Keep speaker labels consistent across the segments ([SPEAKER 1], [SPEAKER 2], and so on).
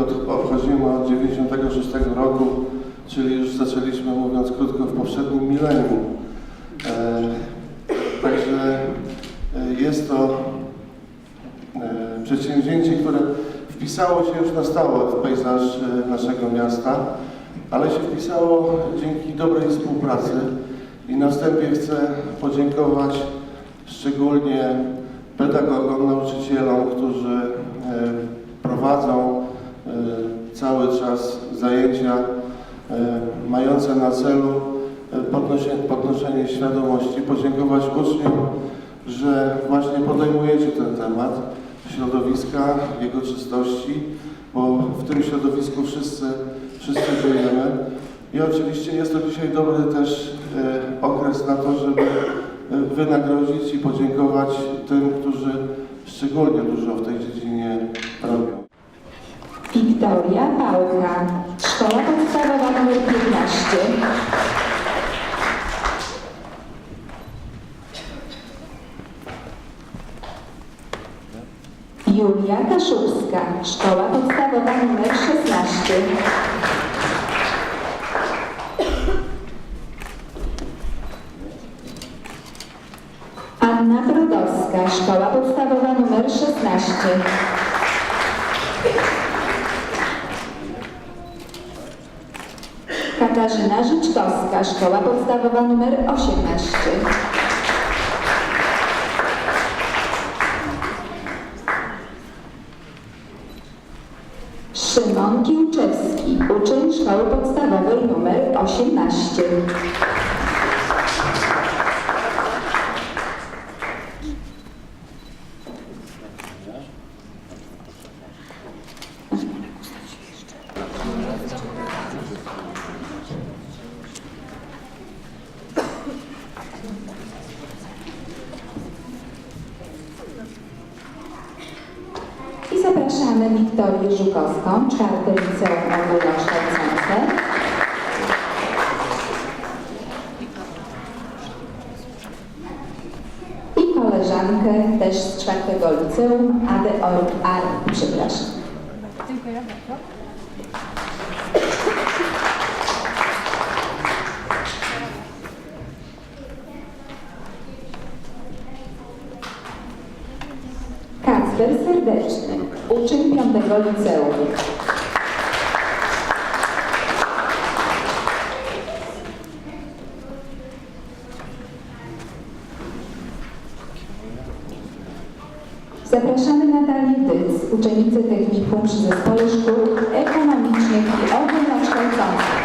[SPEAKER 1] od, obchodzimy od 96 roku, czyli już zaczęliśmy, mówiąc krótko, w poprzednim milenium. E, także e, jest to e, przedsięwzięcie, które wpisało się już na stałe w pejzaż e, naszego miasta, ale się wpisało dzięki dobrej współpracy i na wstępie chcę podziękować szczególnie pedagogom, nauczycielom, którzy prowadzą e, cały czas zajęcia e, mające na celu e, podnoszenie, podnoszenie świadomości, podziękować uczniom, że właśnie podejmujecie ten temat środowiska, jego czystości, bo w tym środowisku wszyscy, wszyscy żyjemy. I oczywiście jest to dzisiaj dobry też okres na to, żeby wynagrodzić i podziękować tym, którzy szczególnie dużo w tej dziedzinie robią.
[SPEAKER 2] Wiktoria Pałka, Szkoła Podstawowa nr 15. Julia Kaszubska, Szkoła Podstawowa nr 16. Anna Brodowska, Szkoła Podstawowa nr 16. Katarzyna Życzkowska, Szkoła Podstawowa nr 18. Szymon Kiłczewski, uczeń Szkoły Podstawowej nr 18. I zapraszamy Wiktorię Żukowską, czwarte liceum ogólnokształcące. I koleżankę też z czwartego liceum, Adę Or, Ar, przepraszam. Kacper Serdeczny, uczeń piątego liceum. Zapraszamy Natalię Dyc, uczennicę technikum przy Zespole Szkół Ekonomicznych i Ogólnokształcących.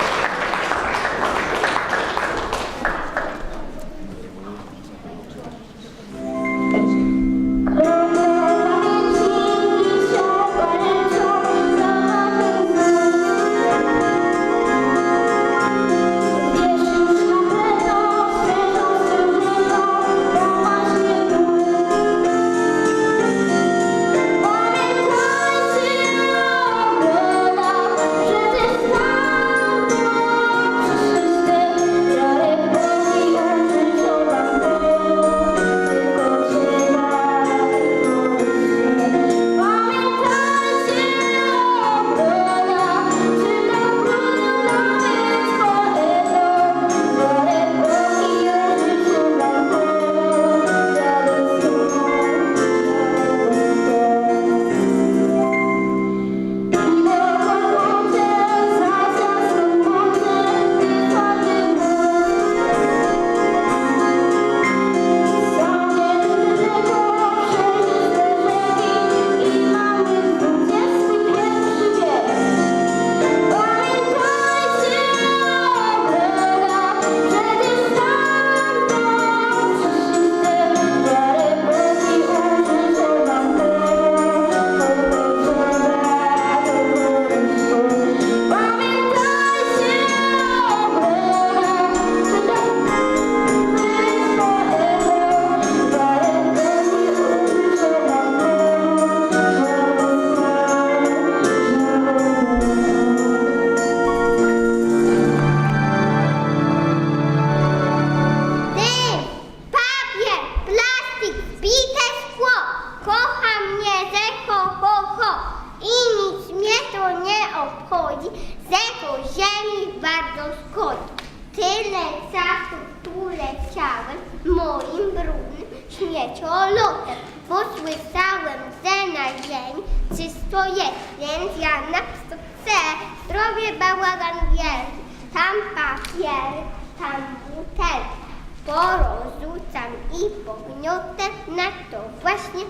[SPEAKER 3] Śmieciolotem, bo słyszałem, że na ziemi czysto jest, więc ja na chcę, zrobię bałagan wielki, tam papiery, tam butelki, porozrzucam i pogniotę, na to. Właśnie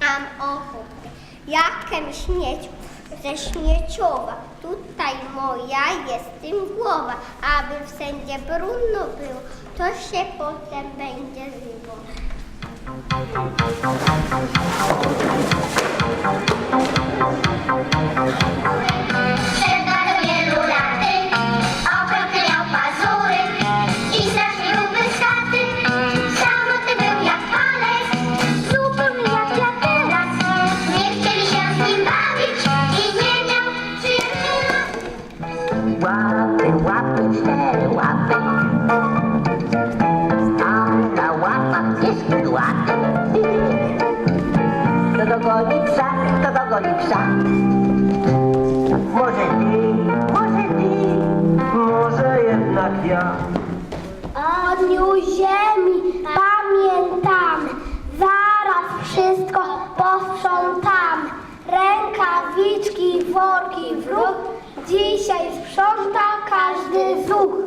[SPEAKER 3] mam ochotę. Jakem śmieciu ze śmieciowa, tutaj moja jest tym głowa, aby wszędzie brudno było, to się potem będzie
[SPEAKER 4] Thank you. Dogoni psa, to dogoni psa. Może ty, może ty, może jednak ja.
[SPEAKER 3] O dniu ziemi pamiętamy, zaraz wszystko posprzątamy. Rękawiczki, worki w ruch, dzisiaj sprząta każdy zuch.